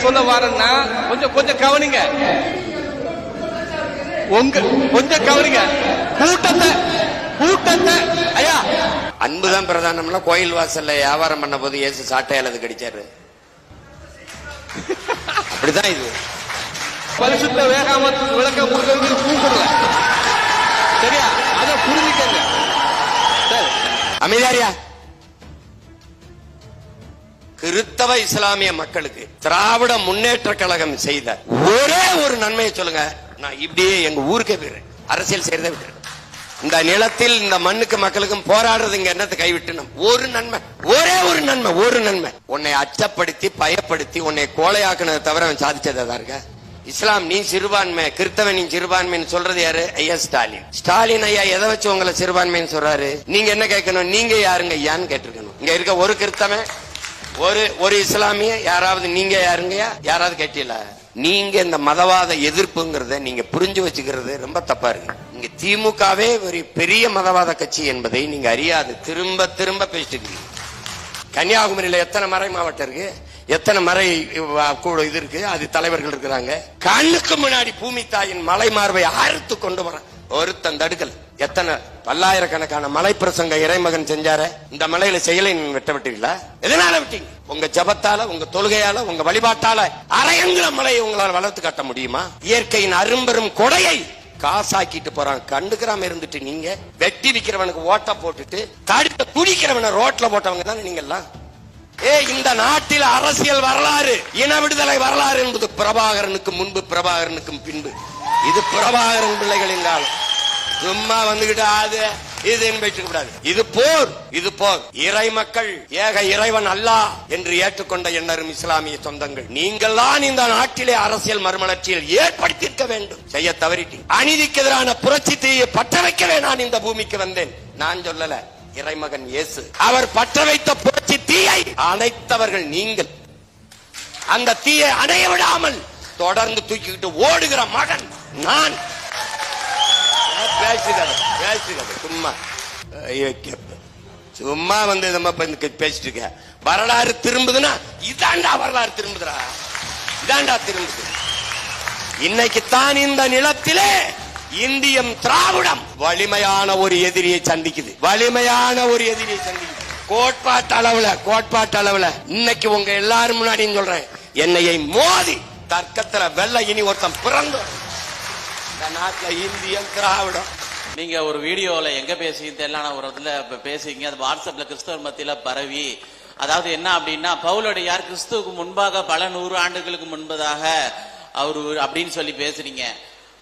சொல்ல வரேன்னா கொஞ்சம் கொஞ்சம் கவனிங்க. உங்க கொஞ்சம் கவனிங்க. கூட்டத்தை கூட்டத்தை ஐயா. அன்புதான் பிரதானம்ல கோயில் வாசல்ல வியாபாரம் பண்ண போது இயேசு சாட்டையால் அது கடிச்சாரு. அப்படிதான் இது. பரிசுத்த வேகாமத்துக்கு விளக்கம் கொடுக்கறது கூப்பிடல. சரியா? அதை புரிஞ்சுக்கங்க. சரி. அமைதியாரியா கிறித்தவ இஸ்லாமிய மக்களுக்கு திராவிட முன்னேற்ற கழகம் செய்த ஒரே ஒரு நன்மையை சொல்லுங்க. நான் இப்படியே எங்க ஊருக்கே போயிடுறேன். அரசியல் செய்யறதை விட்டுறேன். இந்த நிலத்தில் இந்த மண்ணுக்கு மக்களுக்கும் போராடுறது இங்க என்னத்தை கைவிட்டணும் ஒரு நன்மை. ஒரே ஒரு நன்மை ஒரு நன்மை. உன்னை அச்சப்படுத்தி பயப்படுத்தி உன்னை கோலையாக்குனதை தவிர அவன் சாதிச்சதா இருக்க இஸ்லாம் நீ சிறுபான்மை கிறித்தவன் நீ சிறுபான்மைன்னு சொல்றது யாரு? ஐயா ஸ்டாலின். ஸ்டாலின் ஐயா எதை வச்சு உங்களை சிறுபான்மைன்னு சொல்றாரு? நீங்க என்ன கேட்கணும்? நீங்க யாருங்க ஐயான்னு கேட்டிருக்கணும். இங்க இருக்க ஒரு கிறித்தவன் ஒரு ஒரு இஸ்லாமிய யாராவது நீங்க யாருங்கயா யாராவது கேட்டீங்களா? நீங்க இந்த மதவாத எதிர்ப்புங்கிறத நீங்க புரிஞ்சு வச்சுக்கிறது ரொம்ப தப்பா இருக்கு. இங்க திமுகவே ஒரு பெரிய மதவாத கட்சி என்பதை நீங்க அறியாது. திரும்ப திரும்ப பேசிட்டு கன்னியாகுமரியில எத்தனை மறை மாவட்டம் இருக்கு? எத்தனை மறை கூட இது இருக்கு? அது தலைவர்கள் இருக்கிறாங்க. கண்ணுக்கு முன்னாடி பூமி தாயின் மலை மார்பை அறுத்து கொண்டு வர ஒருத்தன் தடுக்கல். எத்தனை பல்லாயிரக்கணக்கான மலை பிரசங்க இறைமகன் செஞ்சார? இந்த மலையில செயலை நீங்க வெட்ட விட்டீங்களா எதனால விட்டீங்க? உங்க ஜபத்தால உங்க தொழுகையால உங்க வழிபாட்டால அரையங்கிற மலையை உங்களால் வளர்த்து காட்ட முடியுமா? இயற்கையின் அரும்பெரும் கொடையை காசாக்கிட்டு போறான். கண்டுக்கிறாம இருந்துட்டு நீங்க வெட்டி விக்கிறவனுக்கு ஓட்ட போட்டுட்டு தடுத்த குடிக்கிறவனை ரோட்ல போட்டவங்க தானே நீங்க எல்லாம் ஏ இந்த நாட்டில் அரசியல் வரலாறு இன விடுதலை வரலாறு என்பது பிரபாகரனுக்கு முன்பு பிரபாகரனுக்கும் பின்பு. இது பிரபாகரன் பிள்ளைகளின் காலம். சும்மா வந்துகிட்டு அது இது என்பது கூடாது இது போர். இது போர். இறை மக்கள் ஏக இறைவன் அல்லா என்று ஏற்றுக்கொண்ட எண்ணரும் இஸ்லாமிய சொந்தங்கள். நீங்கள் தான் இந்த நாட்டிலே அரசியல் மறுமலர்ச்சியில் ஏற்படுத்தியிருக்க வேண்டும். செய்ய தவறிட்டு. அநீதிக்கு எதிரான புரட்சி தீயை பற்ற வைக்கவே நான் இந்த பூமிக்கு வந்தேன். நான் சொல்லல. இறைமகன் இயேசு. அவர் பற்ற வைத்த புரட்சி தீயை அணைத்தவர்கள் நீங்கள். அந்த தீயை அணைய விடாமல் தொடர்ந்து தூக்கிக்கிட்டு ஓடுகிற மகன் நான். பேசுகிறது பேசுகிறது சும்மா. சும்மா வந்து நம்ம பேசிட்டு இருக்க. வரலாறு திரும்புதுன்னா இதாண்டா வரலாறு திரும்புதுடா. இதாண்டா திரும்புது. இன்னைக்கு தான் இந்த நிலத்திலே இந்தியம் திராவிடம் வலிமையான ஒரு எதிரியை சந்திக்குது. வலிமையான ஒரு எதிரியை சந்திக்குது. கோட்பாட்டு அளவுல கோட்பாட்டு அளவுல. இன்னைக்கு உங்க எல்லாரும் முன்னாடியும் சொல்றேன். என்னையை மோதி தர்க்கத்துல வெள்ள இனி ஒருத்தன் பிறந்தோம் இந்த நாட்டில் இந்தியம் திராவிடம். நீங்க ஒரு வீடியோல எங்க பேசிங்க தெரியல ஒரு இடத்துல பேசுங்க பேசிங்க அது வாட்ஸ்அப்ல கிறிஸ்தவர் மத்தியில பரவி. அதாவது என்ன அப்படின்னா பவுலடியார் கிறிஸ்துவுக்கு முன்பாக பல நூறு ஆண்டுகளுக்கு முன்பதாக அவரு அப்படின்னு சொல்லி பேசுறீங்க.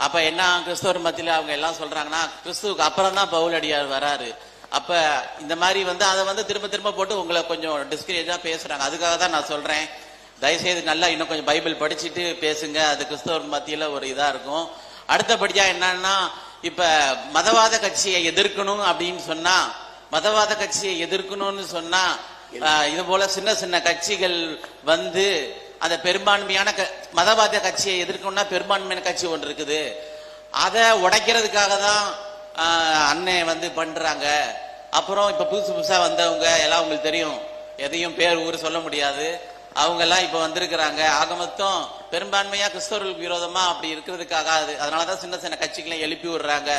அப்ப என்ன கிறிஸ்தவர் மத்தியில அவங்க எல்லாம் சொல்றாங்கன்னா கிறிஸ்துவுக்கு அப்புறம் தான் பவுலடியார் வராரு. அப்ப இந்த மாதிரி வந்து அதை வந்து திரும்ப திரும்ப போட்டு உங்களை கொஞ்சம் டிஸ்கரேஜா பேசுறாங்க. அதுக்காக தான் நான் சொல்றேன். தயவுசெய்து நல்லா இன்னும் கொஞ்சம் பைபிள் படிச்சுட்டு பேசுங்க. அது கிறிஸ்தவர் மத்தியில ஒரு இதா இருக்கும். அடுத்தபடியா என்னன்னா இப்ப மதவாத கட்சியை எதிர்க்கணும் அப்படின்னு சொன்னா மதவாத கட்சியை எதிர்க்கணும்னு சொன்னா இது போல சின்ன சின்ன கட்சிகள் வந்து அந்த பெரும்பான்மையான க- மதவாத கட்சியை எதிர்க்கணும்னா பெரும்பான்மையான கட்சி ஒன்று இருக்குது. அதை உடைக்கிறதுக்காக தான் ஆஹ், அண்ணன் வந்து பண்றாங்க. அப்புறம் இப்ப புதுசு புதுசா வந்தவங்க எல்லாம் உங்களுக்கு தெரியும். எதையும் பேர் ஊர் சொல்ல முடியாது. அவங்க எல்லாம் இப்ப வந்திருக்கிறாங்க. ஆக மொத்தம் பெரும்பான்மையா கிறிஸ்தவர்களுக்கு விரோதமா அப்படி இருக்கிறதுக்காக அது. அதனாலதான் சின்ன சின்ன கட்சிகளை எழுப்பி விடுறாங்க.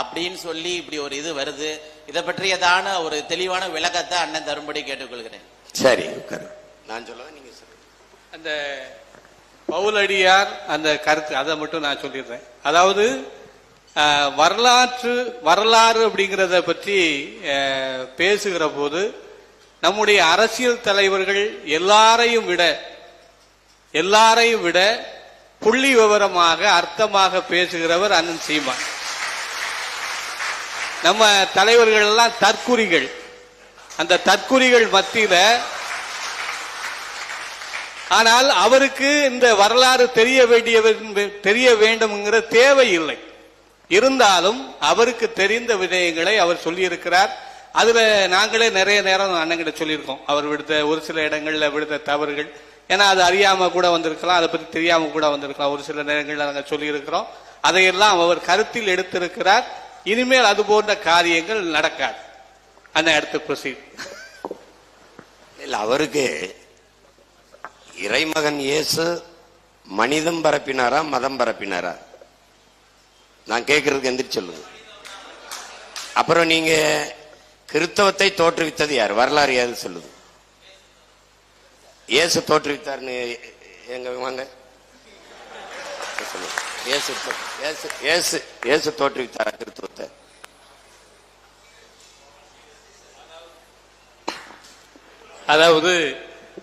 அப்படின்னு சொல்லி இப்படி ஒரு இது வருது. இதை பற்றியதான ஒரு தெளிவான விளக்கத்தை அண்ணன் தரும்படி கேட்டுக்கொள்கிறேன். சரி நான் சொல்லுவேன் நீங்க சொல்லுங்க. அந்த பவுலடியார் அந்த கருத்து அதை மட்டும் நான் சொல்லிடுறேன். அதாவது வரலாற்று வரலாறு அப்படிங்கிறத பற்றி பேசுகிற போது நம்முடைய அரசியல் தலைவர்கள் எல்லாரையும் விட எல்லாரையும் விட புள்ளி விவரமாக அர்த்தமாக பேசுகிறவர் அண்ணன் சீமான். நம்ம தலைவர்கள் எல்லாம் தற்குறிகள். அந்த தற்குறிகள் மத்தியில ஆனால் அவருக்கு இந்த வரலாறு தெரிய வேண்டிய தெரிய வேண்டும்ங்கிற தேவை இல்லை இருந்தாலும் அவருக்கு தெரிந்த விடயங்களை அவர் சொல்லியிருக்கிறார். அதுல நாங்களே நிறைய நேரம் அண்ணங்கிட்ட சொல்லியிருக்கோம். அவர் விடுத்த ஒரு சில இடங்கள்ல விடுத்த தவறுகள். ஏன்னா அது அறியாம கூட வந்திருக்கலாம் அதை பத்தி தெரியாம கூட வந்திருக்கலாம். ஒரு சில நேரங்கள்ல நாங்கள் சொல்லியிருக்கிறோம். அதையெல்லாம் அவர் கருத்தில் எடுத்திருக்கிறார். இனிமேல் அது போன்ற காரியங்கள் நடக்காது. அந்த அடுத்த ப்ரொசீட் இல்ல அவருக்கு இறைமகன் இயேசு மனிதம் பரப்பினாரா மதம் பரப்பினாரா? நான் கேட்கறதுக்கு எந்திரிச்சு சொல்லுங்க. அப்புறம் நீங்க கிறிஸ்தவத்தை தோற்றுவித்தது யார்? வரலாறு ஏது சொல்லுது? இயேசு தோற்றுவித்தார்னு எங்க வாங்க? இயேசு தோ- இயேசு இயேசு தோற்றுவித்தாரா கிறிஸ்தவத்தை அதாவது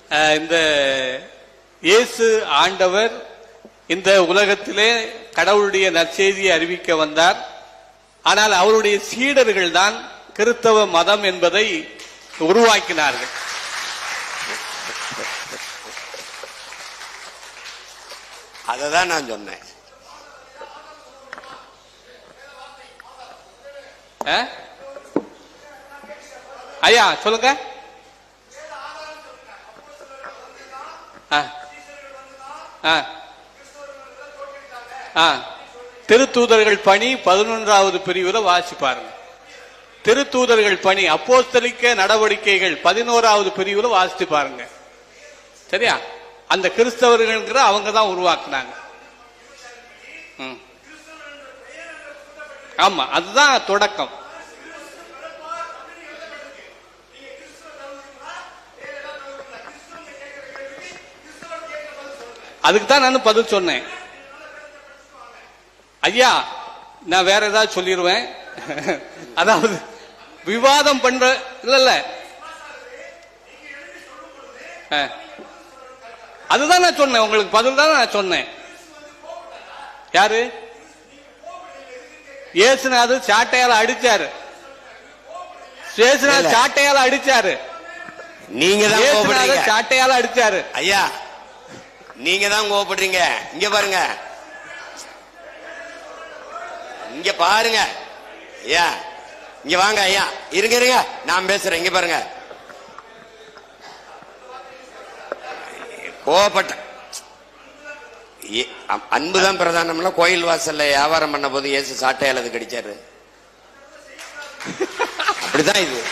அஹ், இந்த இயேசு ஆண்டவர் இந்த உலகத்திலே கடவுளுடைய நற்செய்தியை அறிவிக்க வந்தார். ஆனால் அவருடைய சீடர்கள் தான் கிறிஸ்தவ மதம் என்பதை உருவாக்கினார்கள். அதை தான் நான் சொன்னேன்? ஐயா சொல்லுங்க. திருத்தூதர்கள் பணி பதினொன்றாவது பிரிவுல வாசி பாருங்க திருத்தூதர்கள் பணி அப்போஸ்தலிக்க நடவடிக்கைகள் பதினோராவது பிரிவுல வாசித்து பாருங்க. சரியா? அந்த கிறிஸ்தவர்கள்ங்கிற அவங்க தான் உருவாக்குனாங்க. ஆமா அதுதான் தொடக்கம். அதுக்கு தான் நான் பதில் சொன்னேன். ஐயா நான் வேற ஏதாவது சொல்லிடுவேன் அதாவது விவாதம் பண்ற இல்ல இல்ல. அதுதான் நான் சொன்னேன் உங்களுக்கு பதில் தான் நான் சொன்னேன். யாரு? இயேசுநாதர் சாட்டையால அடிச்சாரு. இயேசுநாதர் சாட்டையால அடிச்சாரு. நீங்க தான் சாட்டையால அடிச்சாரு. ஐயா நீங்க தான் கோபப்படுறீங்க இங்க பாருங்க. இங்க பாருங்க. ஐயா இங்க வாங்க ஐயா. இருங்க இருங்க. நான் பேசுறேன். இங்க பாருங்க. கோபப்பட்ட அன்புதான் பிரதானம்ல கோயில் வாசல்ல வியாபாரம் பண்ண போது ஏசு சாட்டையால் அது கடிச்சாரு. அப்படிதான் இது.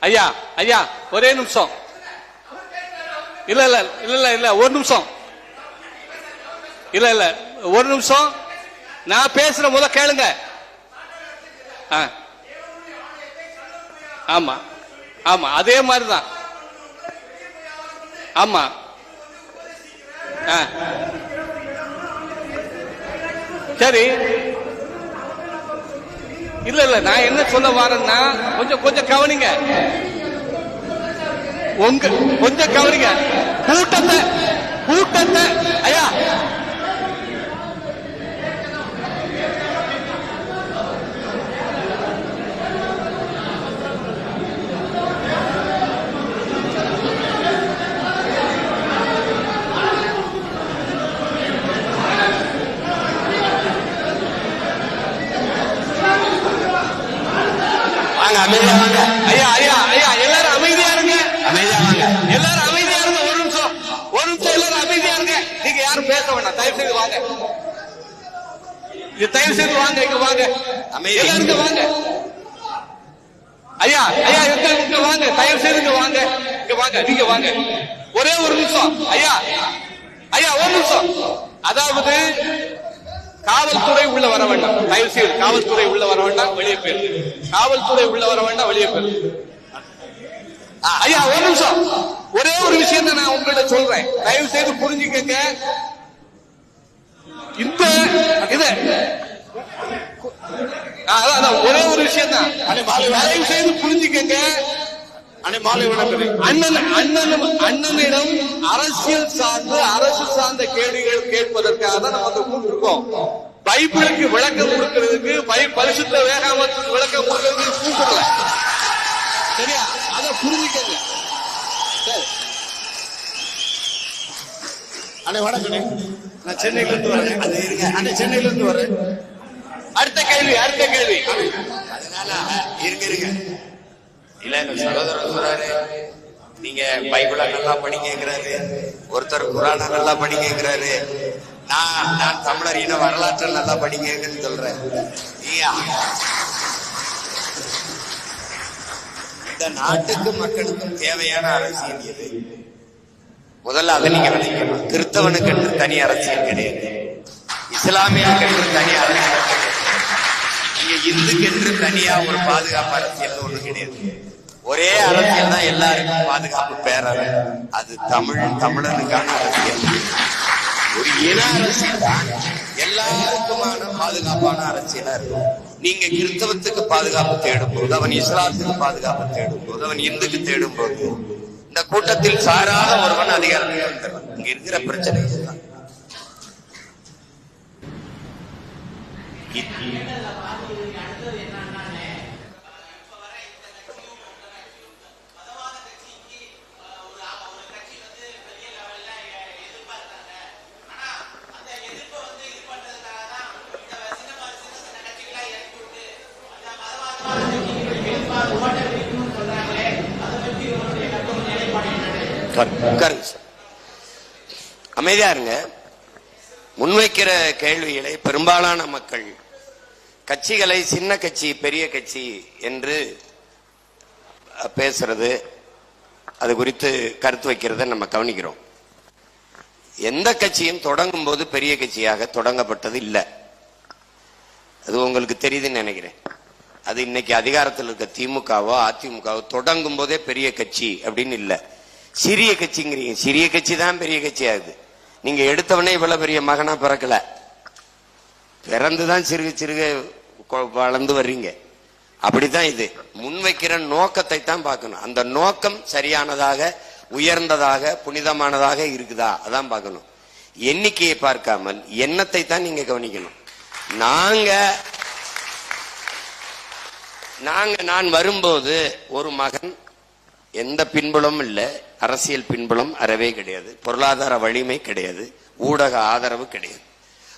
ஐயா ஐயா ஒரே நிமிஷம். இல்ல இல்ல இல்ல இல்ல இல்ல ஒரு நிமிஷம். இல்ல இல்ல ஒரு நிமிஷம். நான் பேசுற முத கேளுங்க. ஆமா. ஆமா அதே மாதிரிதான். ஆமா. சரி. இல்ல இல்ல நான் என்ன சொல்ல வரேன்னா கொஞ்சம் கொஞ்சம் கவனிங்க. உங்க கொஞ்சம் கவனிங்க. கூட்டத்தை கூட்டத்தை ஐயா வாங்க அமைதியா வாங்க ஐயா ஐயா ஐயா எல்லாரும் அமைதியா இருங்க அமைதியா வாங்க எல்லாரும் அமைதியா இருங்க ஒரு நிமிஷம் ஒரு நிமிஷம் எல்லாரும் அமைதியா இருங்க நீங்க யாரும் பேச வேண்டாம் தயவு செய்து வாங்க இது தயவு செய்து வாங்க இங்க வாங்க அமைதி. வாங்க. ஐயா ஐயா இங்க வாங்க தயவு செய்து இங்க வாங்க. இங்க வாங்க நீங்க வாங்க. ஒரே ஒரு நிமிஷம். ஐயா ஐயா ஒரு நிமிஷம். அதாவது காவல்துறை உள்ள வர வேண்டாம். தயவு செய்து காவல்துறை உள்ள வர வேண்டாம் வெளியே போயிரு. காவல்துறை உள்ள வர வேண்டாம் வெளியே போயிரு. ஐயா ஒரு நிமிஷம். ஒரே ஒரு விஷயத்த நான் உங்கள்ட்ட சொல்றேன். தயவு செய்து புரிஞ்சுக்கங்க. இந்த இது. அதான், ஒரே ஒரு விஷயம் தான் தயவு செய்து புரிஞ்சுக்கங்க. அண்ணன் அண்ணன் அண்ணனிடம் அரசியல் சார்ந்து அரசு சார்ந்த கேள்விகள் கேட்பதற்காக தான் நம்ம வந்து கூப்பிட்டுருக்கோம். பைபிளுக்கு விளக்கம் கொடுக்கிறதுக்கு பை பரிசுத்த வேகாமத்துக்கு விளக்கம் கொடுக்கிறதுக்கு கூப்பிடல. சரியா? அதை புரிஞ்சுக்கங்க. சரி. அண்ணே வணக்கண்ணே. நான் சென்னையில இருந்து வரேன். அது இருங்க. அண்ணே சென்னையில இருந்து வரேன். அடுத்த கேள்வி அடுத்த கேள்வி. அதனால இருங்க இருங்க. இல்ல எங்க சகோதரர் சொல்றாரு நீங்க பைபிள நல்லா படிக்கிறாரு ஒருத்தர் குரான நல்லா படிக்கிறாரு நான் நான் தமிழர் இன வரலாற்றை நல்லா படிக்கிறேன்னு சொல்றேன். நீங்க இந்த இந்த நாட்டுக்கு மக்களுக்கும் தேவையான அரசியல் இது முதல்ல அதை நீங்க விளைக்கணும் கிறிஸ்தவனுக்கு என்று தனி அரசியல் கிடையாது. இஸ்லாமியனுக்கு என்று தனி அரசியல் கிடையாது இங்க இந்துக்கு என்று தனியா ஒரு பாதுகாப்பு அரசியல் ஒண்ணு கிடையாது. ஒரே அரசியல் தான் எல்லாருக்கும் பாதுகாப்பு பேரவை. அது தமிழ் தமிழனுக்கான அரசியல். ஒரு இன அரசியல் தான். எல்லாருக்குமான பாதுகாப்பான அரசியலா இருக்கும். நீங்க கிறிஸ்தவத்துக்கு பாதுகாப்பு தேடும் போது அவன் இஸ்லாத்துக்கு பாதுகாப்பு தேடும் போது அவன் இந்துக்கு தேடும் போது இந்த கூட்டத்தில் சாராத ஒருவன் அதிகாரத்தில் வந்துடுறான் இங்க இருக்கிற பிரச்சனை இதுதான். உட்காருங்க சார். அமைதியா இருங்க. முன்வைக்கிற கேள்விகளை பெரும்பாலான மக்கள் கட்சிகளை சின்ன கட்சி பெரிய கட்சி என்று பேசுறது அது குறித்து கருத்து வைக்கிறத நம்ம கவனிக்கிறோம். எந்த கட்சியும் தொடங்கும் போது பெரிய கட்சியாக தொடங்கப்பட்டது இல்லை. அது உங்களுக்கு தெரியுதுன்னு நினைக்கிறேன். அது இன்னைக்கு அதிகாரத்தில் இருக்க திமுகவோ அதிமுகவோ தொடங்கும் போதே பெரிய கட்சி அப்படின்னு இல்லை. சிறிய கட்சிங்கிறீங்க. சிறிய கட்சி தான் பெரிய கட்சி ஆகுது நீங்க எடுத்தவனே இவ்வளவு பெரிய மகனா பிறக்கல. பிறந்துதான் சிறுக சிறுக கொ- வளர்ந்து வர்றீங்க. அப்படிதான் இது. முன்வைக்கிற நோக்கத்தை தான் பார்க்கணும். அந்த நோக்கம் சரியானதாக உயர்ந்ததாக புனிதமானதாக இருக்குதா? அதான் பார்க்கணும். எண்ணிக்கையை பார்க்காமல் எண்ணத்தை தான் நீங்க கவனிக்கணும். நாங்க நாங்க நான் வரும்போது ஒரு மகன் எந்த பின்புலமும் இல்லை. அரசியல் பின்புலம் அறவே கிடையாது. பொருளாதார வலிமை கிடையாது. ஊடக ஆதரவு கிடையாது.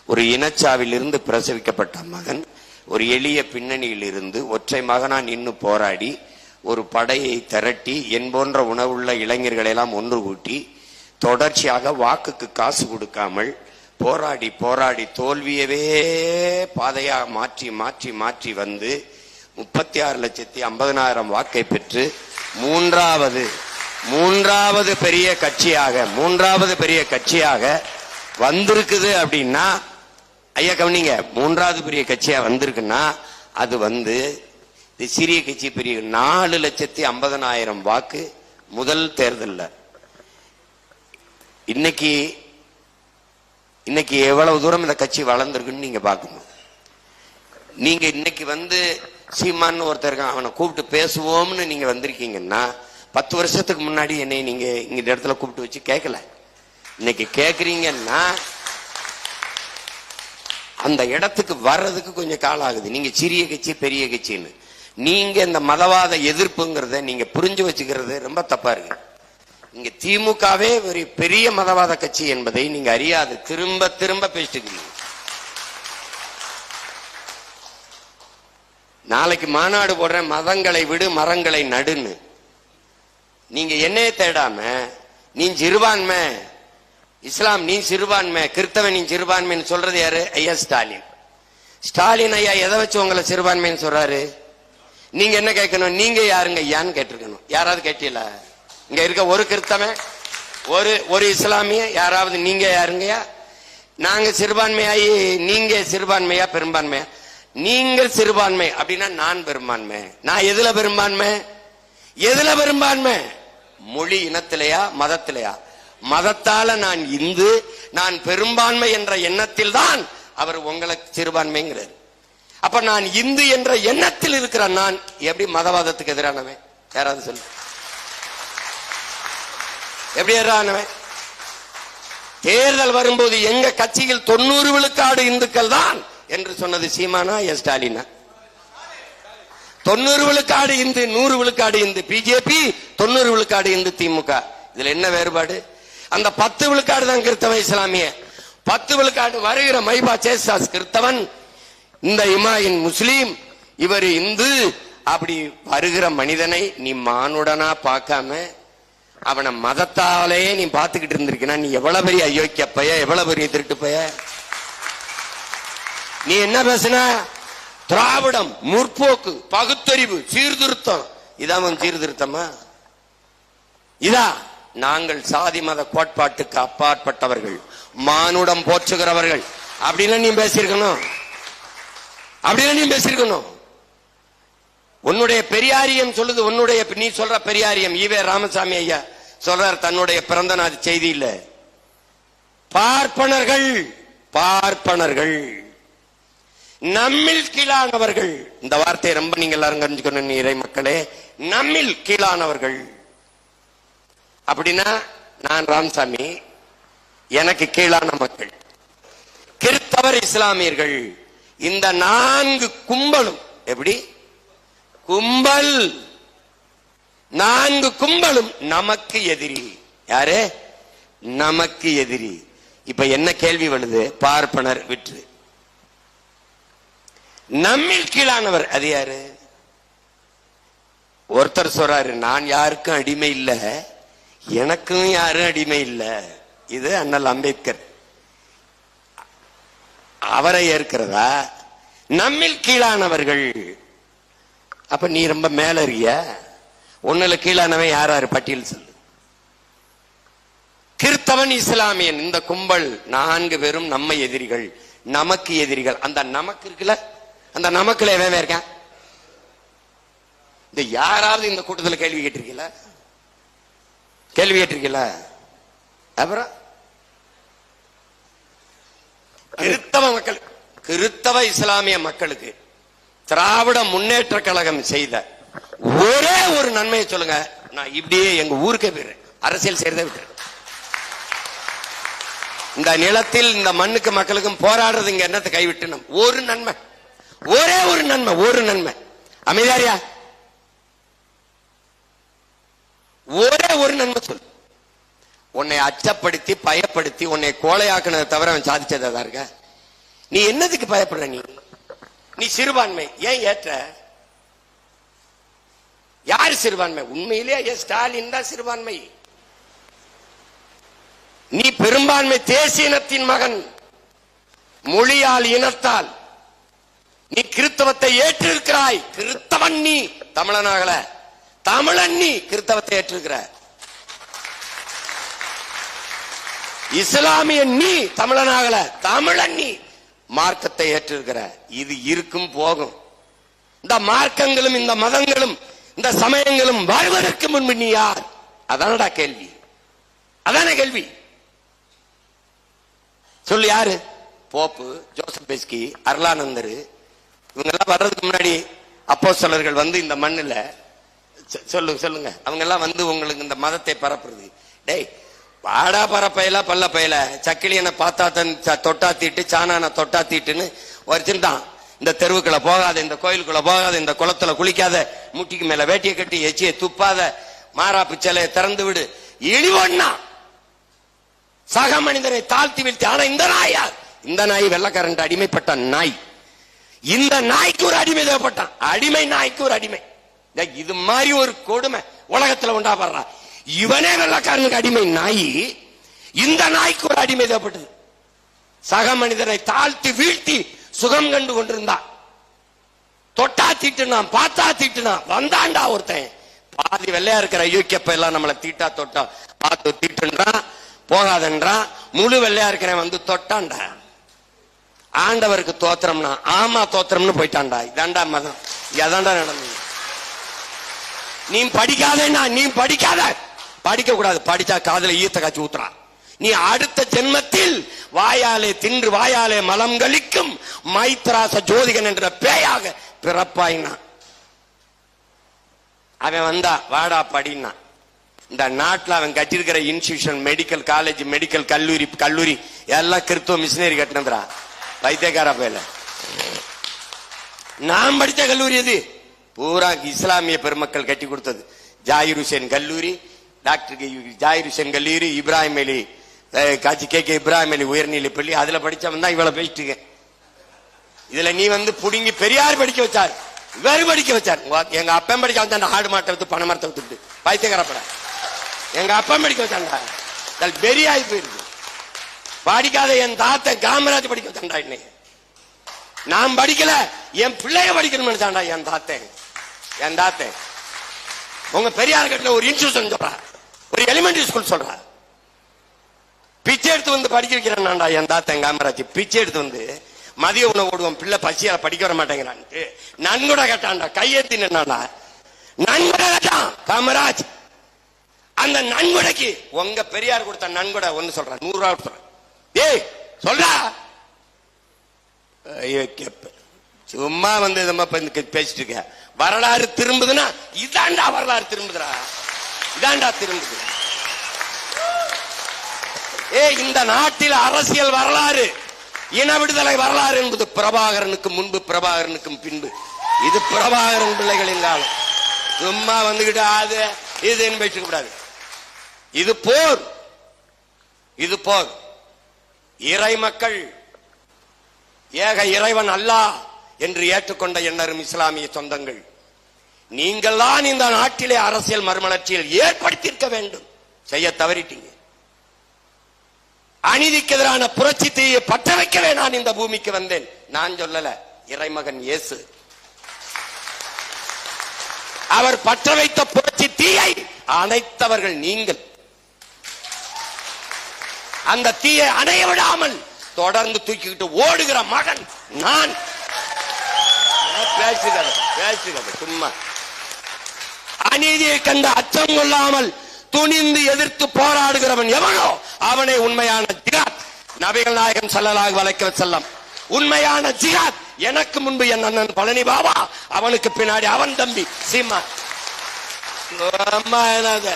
ஒரு இனச்சாவிலிருந்து பிரசவிக்கப்பட்ட மகன் ஒரு எளிய பின்னணியில் இருந்து ஒற்றை மகனான் இன்னும் போராடி ஒரு படையை திரட்டி என் போன்ற உணவுள்ள இளைஞர்களை எல்லாம் ஒன்று கூட்டி தொடர்ச்சியாக வாக்குக்கு காசு கொடுக்காமல் போராடி போராடி தோல்வியவே பாதையாக மாற்றி மாற்றி மாற்றி வந்து முப்பத்தி ஆறு லட்சத்தி ஐம்பதனாயிரம் வாக்கை பெற்று மூன்றாவது மூன்றாவது பெரிய கட்சியாக மூன்றாவது பெரிய கட்சியாக வந்திருக்குது அப்படின்னா ஐயா கவனிங்க மூன்றாவது பெரிய கட்சியா வந்திருக்குன்னா அது வந்து இது சிறிய கட்சி பெரிய நாலு லட்சத்தி ஐம்பதனாயிரம் வாக்கு முதல் தேர்தலில். இன்னைக்கு இன்னைக்கு எவ்வளவு தூரம் இந்த கட்சி வளர்ந்துருக்குன்னு நீங்க பார்க்கணும். நீங்க இன்னைக்கு வந்து சீமான்னு ஒருத்தர் இருக்கான் அவனை கூப்பிட்டு பேசுவோம்னு நீங்க வந்திருக்கீங்கன்னா பத்து வருஷத்துக்கு முன்னாடி என்னை நீங்க இங்க இந்த இடத்துல கூப்பிட்டு வச்சு கேட்கல. இன்னைக்கு கேக்குறீங்கன்னா அந்த இடத்துக்கு வர்றதுக்கு கொஞ்சம் காலம் ஆகுது. நீங்க சிறிய கட்சி பெரிய கட்சின்னு. நீங்க இந்த மதவாத எதிர்ப்புங்கிறத நீங்க புரிஞ்சு வச்சுக்கிறது ரொம்ப தப்பா இருக்கு. இங்க திமுகவே ஒரு பெரிய மதவாத கட்சி என்பதை நீங்க அறியாது. திரும்ப திரும்ப பேசிட்டு நாளைக்கு மாநாடு போடுறேன் மதங்களை விடு மரங்களை நடுன்னு. நீங்க என்னைய தேடாம நீ சிறுபான்மை இஸ்லாம் நீ சிறுபான்மை கிறிஸ்தவன் நீ சிறுபான்மைன்னு சொல்றது யாரு? ஐயா ஸ்டாலின். ஸ்டாலின் ஐயா எதை வச்சு உங்களை சிறுபான்மைன்னு சொல்றாரு? நீங்க என்ன கேட்கணும்? நீங்க யாருங்க ஐயான்னு கேட்டிருக்கணும். யாராவது கேட்டீல இங்க இருக்க ஒரு கிறிஸ்தவன் ஒரு ஒரு இஸ்லாமிய யாராவது நீங்க யாருங்கய்யா? நாங்க சிறுபான்மையாயி நீங்க சிறுபான்மையா பெரும்பான்மையா? நீங்கள் சிறுபான்மை அப்படின்னா நான் பெரும்பான்மை. நான் எதுல பெரும்பான்மை? எதுல பெரும்பான்மை? மொழி இனத்திலையா மதத்திலையா? மதத்தால நான் இந்து நான் பெரும்பான்மை என்ற எண்ணத்தில் தான் அவர் உங்களை சிறுபான்மைங்கிறார். அப்ப நான் இந்து என்ற எண்ணத்தில் இருக்கிற நான் எப்படி மதவாதத்துக்கு எதிரானவன்? யாராவது சொல்லு. எப்படி எதிரானவன்? தேர்தல் வரும்போது எங்க கட்சியில் தொண்ணூறு விழுக்காடு இந்துக்கள் தான் என்று சொன்னது சீமானா எஸ் ஸ்டாலினா? தொண்ணூறு விழுக்காடு இந்து நூறு விழுக்காடு இந்து பிஜேபி தொண்ணூறு விழுக்காடு இந்து திமுக. இதுல என்ன வேறுபாடு? அந்த பத்து விழுக்காடு தான் கிறிஸ்தவ இஸ்லாமிய. பத்து விழுக்காடு வருகிற மைபா சேசாஸ் கிறிஸ்தவன் இந்த இமாயின் முஸ்லீம். இவர் இந்து. அப்படி வருகிற மனிதனை நீ மானுடனா பார்க்காம அவனை மதத்தாலேயே நீ பார்த்துக்கிட்டு இருந்திருக்கா நீ எவ்வளவு பெரிய அயோக்கிய பைய எவ்வளவு பெரிய திருட்டு பைய? நீ என்ன பேசுன? திராவிடம் முற்போக்கு பகுத்தறிவு சீர்திருத்தம். இதான் சீர்திருத்தமா? இதா? நாங்கள் சாதி மத கோட்பாட்டுக்கு அப்பாற்பட்டவர்கள். மானுடம் போற்றுகிறவர்கள். அப்படின்னு நீ பேசியிருக்கணும். அப்படின்னு நீ பேசியிருக்கணும். உன்னுடைய பெரியாரியம் சொல்லுது உன்னுடைய நீ சொல்ற பெரியாரியம். ஈவே ராமசாமி ஐயா சொல்றார் தன்னுடைய பிறந்த நாள் செய்தியில. பார்ப்பனர்கள் பார்ப்பனர்கள். நம்மில் கீழானவர்கள். இந்த வார்த்தையை ரொம்ப நீங்க எல்லாரும் தெரிஞ்சுக்கணும் இறை மக்களே. நம்மில் கீழானவர்கள். அப்படின்னா நான் ராமசாமி எனக்கு கீழான மக்கள். கிறிஸ்தவர் இஸ்லாமியர்கள். இந்த நான்கு கும்பலும் எப்படி? கும்பல். நான்கு கும்பலும் நமக்கு எதிரி. யாரு? நமக்கு எதிரி. இப்ப என்ன கேள்வி வருது? பார்ப்பனர் விற்று. நம்மில் கீழானவர் அது யாரு? ஒருத்தர் சொல்றாரு நான் யாருக்கும் அடிமை இல்ல. எனக்கும் யாரும் அடிமை இல்ல. இது அண்ணல் அம்பேத்கர். அவரை ஏற்கிறதா? நம்மில் கீழானவர்கள். அப்ப நீ ரொம்ப மேல இருக்கிய ஒண்ணுல கீழானவன் யாராரு? பட்டியல் சொல்லு. கிறிஸ்தவன் இஸ்லாமியன். இந்த கும்பல் நான்கு பேரும் நம்ம எதிரிகள். நமக்கு எதிரிகள். அந்த நமக்கு இருக்குல்ல? அந்த நமக்குல எவன் இருக்கான்? இந்த யாராவது இந்த கூட்டத்தில் கேள்வி கேட்டிருக்கீங்களா? கேள்வி கேட்டிருக்கீங்கள அப்புறம்? கிறித்தவ மக்கள் கிறித்தவ இஸ்லாமிய மக்களுக்கு திராவிட முன்னேற்ற கழகம் செய்த ஒரே ஒரு நன்மையை சொல்லுங்க. நான் இப்படியே எங்க ஊருக்கே போயிடுறேன். அரசியல் செய்யறதை விட்டுறேன். இந்த நிலத்தில் இந்த மண்ணுக்கு மக்களுக்கும் போராடுறது இங்க என்னத்தை கைவிட்டு ஒரு நன்மை. ஒரே ஒரு நன்மை ஒரு நன்மை. அமைதியாரியா ஒரே ஒரு நன்மை சொல்லு. உன்னை அச்சப்படுத்தி பயப்படுத்தி உன்னை கோலையாக்குனதை தவிர அவன் சாதிச்சதா இருக்க? நீ என்னதுக்கு பயப்படுற நீ? நீ சிறுபான்மை. ஏன் ஏற்ற? யார் சிறுபான்மை? உண்மையிலேயே ஸ்டாலின் தான் சிறுபான்மை? நீ பெரும்பான்மை தேசிய இனத்தின் மகன். மொழியால் இனத்தால். நீ கிறித்தவத்தை ஏற்றிருக்கிறாய். கிறித்தவன் நீ தமிழனாகல. தமிழன் நீ கிறிஸ்தவத்தை ஏற்றிருக்கிற இஸ்லாமிய நீ தமிழனாகல தமிழன் நீ மார்க்கத்தை ஏற்றிருக்கிற இது இருக்கும் போகும். இந்த மார்க்கங்களும் இந்த மதங்களும் இந்த சமயங்களும் வாழ்வதற்கு முன்பு நீ யார்? அதானடா கேள்வி. அதான கேள்வி. சொல்லு யாரு? Pope Joseph Beschi Arulanandar. இவங்க எல்லாம் வர்றதுக்கு முன்னாடி அப்போ சிலர்கள் வந்து இந்த மண்ணுல சொல்லுங்க சொல்லுங்க. அவங்க எல்லாம் வந்து உங்களுக்கு இந்த மதத்தை பரப்புறது. டேய் வாடா பரப்பையில பல்ல பையில. சக்கிலியனை பார்த்தா தன் தொட்டாத்திட்டு தொட்டா தீட்டு சாணான தொட்டா தீட்டுன்னு இந்த தெருவுக்குள்ள போகாத இந்த கோயிலுக்குள்ள போகாத இந்த குளத்துல குளிக்காத முட்டிக்கு மேல வேட்டியை கட்டி எச்சியை துப்பாத மாறா பிச்சலையை திறந்து விடு. இழிவண்ணா! சக மனிதனை தாழ்த்தி வீழ்த்தி ஆனா இந்த நாயா இந்த நாய் வெள்ளக்காரன் அடிமைப்பட்ட நாய். இந்த நாய்க்கு ஒரு அடிமை தேவைப்பட்டான். அடிமை நாய்க்கு ஒரு அடிமை. இது மாதிரி ஒரு கொடுமை உலகத்துல உண்டாப்படுறா இவனே வெள்ளக்காரனுக்கு அடிமை நாய் இந்த நாய்க்கு ஒரு அடிமை தேவைப்பட்டது. சக மனிதனை தாழ்த்தி வீழ்த்தி சுகம் கண்டு கொண்டிருந்தான் தொட்டா தீட்டுனான் பார்த்தா தீட்டுனான் வந்தாண்டா ஒருத்தன். பாதி வெள்ளையா இருக்கிற யூகேப்ப எல்லாம் நம்மளை தீட்டா தொட்டா பார்த்து தீட்டுன்றான் போகாதன்றான் முழு வெள்ளையா இருக்கிறவன் வந்து தொட்டான்டா. ஆண்டவருக்கு தோத்திரம்னா ஆமா தோத்திரம்னு போயிட்டான்டா. இதாண்டா மதம். எதாண்டா நடந்தது. நீ படிக்காதேன்னா நீ படிக்காத. படிக்க கூடாது படிச்சா காதல ஈத்த காய்ச்சி ஊத்துறான் நீ அடுத்த ஜென்மத்தில் வாயாலே தின்று வாயாலே மலம் கழிக்கும் மைத்ராச ஜோதிகன் என்ற பேயாக பிறப்பாயினா. அவன் வந்தா வாடா படினா இந்த நாட்டில் அவன் கட்டியிருக்கிற இன்ஸ்டிடியூஷன் மெடிக்கல் காலேஜ் மெடிக்கல் கல்லூரி கல்லூரி எல்லாம் கிறிஸ்துவ மிஷினரி கட்டினதுரா வைத்தியக்கார பேல நான் படித்த கல்லூரி எது? பூரா இஸ்லாமிய பெருமக்கள் கட்டி கொடுத்தது. ஜாயிர் ஹுசேன் கல்லூரி டாக்டர் கே- ஹுசேன் கல்லூரி இப்ராஹிம் அலி காட்சி கே கே இப்ராஹிம் அலி உயர்நிலை பள்ளி அதுல படிச்சவன் தான் இவ்வளவு பேசிட்டு இதுல நீ வந்து புடுங்கி பெரியார் படிக்க வச்சார் இவர் படிக்க வச்சார். எங்க அப்பன் படிக்க வச்சான் ஆடு மாட்டை வித்து பண மரத்தை வித்துட்டு பைத்தியக்காரப்பட எங்க அப்பன் படிக்க வச்சாண்டா அது பெரியாய் போயிருக்கு. படிக்காத என் தாத்த காமராஜ் படிக்க வச்சாண்டா இன்னைக்கு. நான் படிக்கல என் பிள்ளைய படிக்கணும்னு நினைச்சாண்டா என் தாத்தன் என் தாத்தன் உங்க பெரியார் கட்டில ஒரு இன்ஸ்டியூஷன் சொல்ற. ஒரு எலிமெண்டரி ஸ்கூல் சொல்றா. பிச்சை எடுத்து வந்து படிக்க வைக்கிறேன்டா என் தாத்தன் காமராஜ். பிச்சை எடுத்து வந்து மதிய உணவு ஓடுவோம் பிள்ளை பசியால படிக்க வர மாட்டேங்கிறான்ட்டு நன்கூட கேட்டான்டா. கையெழுத்தி என்னடா நன்கொடை கேட்டான் காமராஜ். அந்த நன்கொடைக்கு உங்க பெரியார் கொடுத்த நன்கொடை ஒண்ணு சொல்றேன் நூறு ரூபா கொடுத்துறேன் ஏய் சொல்றா. கேப்பேன். சும்மா வந்து இதம்மா பேசிட்டு இருக்க. வரலாறு திரும்புதுன்னா இதாண்டா வரலாறு திரும்புதுடா. இதாண்டா திரும்புது. ஏ இந்த நாட்டில் அரசியல் வரலாறு இன விடுதலை வரலாறு என்பது பிரபாகரனுக்கு முன்பு பிரபாகரனுக்கும் பின்பு. இது பிரபாகரன் பிள்ளைகளின் காலம். சும்மா வந்துகிட்டு அது இதுன்னு பேசிக்க கூடாது. இது போர். இது போர். இறை மக்கள் ஏக இறைவன் அல்லாஹ் என்று ஏற்றுக்கொண்ட எண்ணரும் இஸ்லாமிய சொந்தங்கள். நீங்கள் தான் இந்த நாட்டிலே அரசியல் மறுமலர்ச்சியில் ஏற்படுத்தியிருக்க வேண்டும். செய்ய தவறிட்டீங்க. அநீதிக்கு எதிரான புரட்சி தீயை பற்ற வைக்கவே நான் இந்த பூமிக்கு வந்தேன். நான் சொல்லல இறைமகன் இயேசு. அவர் பற்ற வைத்த புரட்சி தீயை அணைத்தவர்கள் நீங்கள். அந்த தீயை அணைய விடாமல் தொடர்ந்து தூக்கிக்கிட்டு ஓடுகிற மகன் நான். பேசுகிறது பேசுகிறது சும்மா. அநீதியை கண்டு அச்சம் கொள்ளாமல் துணிந்து எதிர்த்து போராடுகிறவன் எவனோ அவனை உண்மையான ஜிகாத் நபிகள் நாயகம் செல்லலாக வளைக்க செல்லம் உண்மையான ஜிகாத் எனக்கு முன்பு என் அண்ணன் பழனி பாபா அவனுக்கு பின்னாடி அவன் தம்பி சீமா. அம்மா என்னது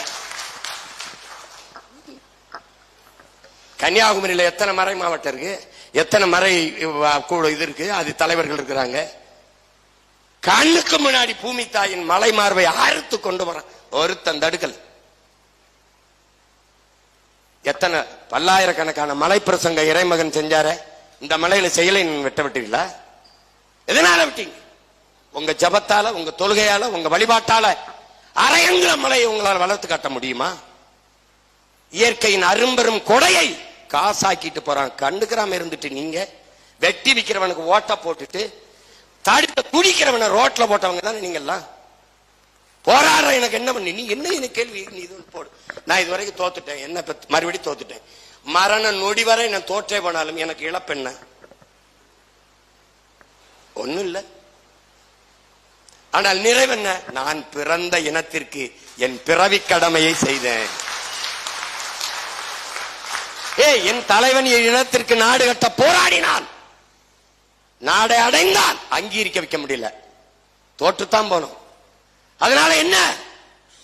கன்னியாகுமரியில எத்தனை மறை மாவட்டம் இருக்கு? எத்தனை மறை கூட இது இருக்கு? அது தலைவர்கள் இருக்கிறாங்க. கண்ணுக்கு முன்னாடி பூமி தாயின் மலை மார்பை அறுத்து கொண்டு வர ஒருத்தன் தடுக்கல். எத்தனை பல்லாயிரக்கணக்கான மலை பிரசங்க இறைமகன் செஞ்சார? இந்த மலையில செயலை வெட்ட விட்டீங்களா எதனால விட்டீங்க? உங்க ஜபத்தால உங்க தொழுகையால உங்க வழிபாட்டால அரையங்கிற மலையை உங்களால் வளர்த்து காட்ட முடியுமா? இயற்கையின் அரும்பெரும் கொடையை காசாக்கிட்டு போறான். கண்டுக்கிறாம இருந்துட்டு நீங்க வெட்டி விக்கிறவனுக்கு ஓட்ட போட்டுட்டு தடுத்த குடிக்கிறவனை ரோட்ல போட்டவங்க தானே நீங்கெல்லாம்? போராடுற எனக்கு என்ன பண்ணி? நீ என்ன எனக்கு கேள்வி? நீ இது போடு. நான் இது வரைக்கும் தோத்துட்டேன். என்ன மறுபடியும் தோத்துட்டேன். மரண நொடி வரை நான் தோற்றே போனாலும் எனக்கு இழப்பென்ன ஒண்ணும் இல்ல. ஆனால் நிறைவென்ன நான் பிறந்த இனத்திற்கு என் பிறவி கடமையை செய்தேன். ஏய் என் தலைவன் என் இனத்திற்கு நாடு கட்ட போராடினான். நாடை அடைந்தான் அங்கீகரிக்க வைக்க முடியல. தோற்றுத்தான் போனோம். அதனால என்ன?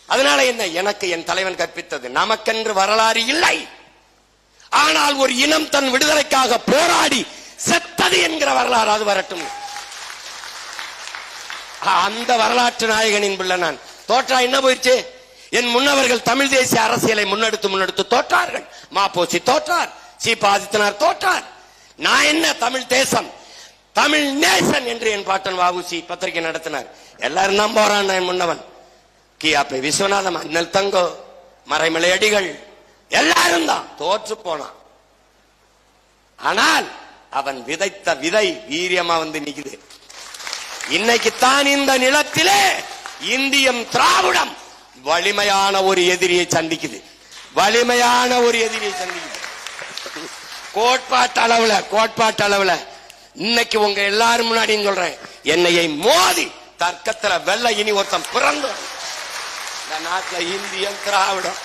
அதனால என்ன? எனக்கு என் தலைவன் கற்பித்தது. நமக்கென்று வரலாறு இல்லை. ஆனால் ஒரு இனம் தன் விடுதலைக்காக போராடி செத்தது என்கிற வரலாறு அது வரட்டும். அந்த வரலாற்று நாயகனின் பிள்ளை நான். தோற்றா என்ன போயிடுச்சு? என் முன்னவர்கள் தமிழ் தேசிய அரசியலை முன்னெடுத்து முன்னெடுத்து தோற்றார்கள். மாப்போசி தோற்றார். சி பாதித்தனார் தோற்றார். நான் என்ன தமிழ் தேசம்? தமிழ் நேசன் என்று என் பாட்டன் வாவுசி பத்திரிகை நடத்தினார். எல்லாரும் தான் போறான் என் முன்னவன். கியாப்பை விஸ்வநாதம் அண்ணல் தங்கோ மறைமலை அடிகள் எல்லாரும் தான் தோற்று போனான். ஆனால் அவன் விதைத்த விதை வீரியமா வந்து நிக்குது. இன்னைக்கு தான் இந்த நிலத்திலே இந்தியம் திராவிடம் வலிமையான ஒரு எதிரியை சந்திக்குது. வலிமையான ஒரு எதிரியை சந்திக்குது. கோட்பாட்டு அளவுல கோட்பாட்டு அளவுல இன்னைக்கு உங்க எல்லாரும் முன்னாடி சொல்றேன். என்னையை மோதி தர்க்கத்துல வெள்ள இனி ஒருத்தன் பிறந்து இந்த நாட்டுல இந்தியன் திராவிடம்.